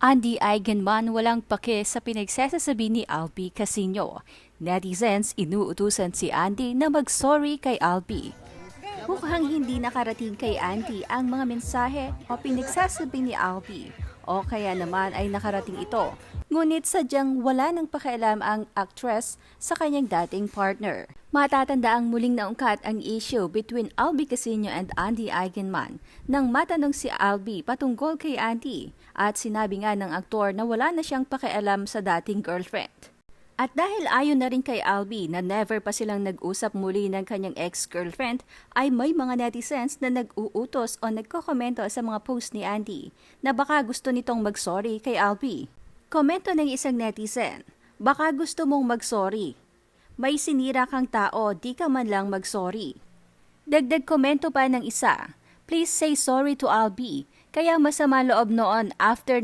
Andy Eigenman walang pake sa pinagsasasabi ni Albi Casino. Netizens inuutusan si Andy na mag-sorry kay Albi. Mukhang hindi nakarating kay Andy ang mga mensahe o pinagsasabi ni Albi o kaya naman ay nakarating ito. Ngunit sadyang wala nang pakialam ang actress sa kanyang dating partner. Matatanda ang muling naungkat ang issue between Albi Casino and Andy Eigenman nang matanong si Albi patungkol kay Andy at sinabi nga ng aktor na wala na siyang pakialam sa dating girlfriend. At dahil ayon na rin kay Albi na never pa silang nag-usap muli ng kanyang ex-girlfriend, ay may mga netizens na nag-uutos o nagkokomento sa mga post ni Andy na baka gusto nitong mag-sorry kay Albi. Komento ng isang netizen, baka gusto mong mag-sorry. May sinira kang tao, di ka man lang mag-sorry. Dagdag komento pa ng isa, please say sorry to Albi, kaya masama loob noon after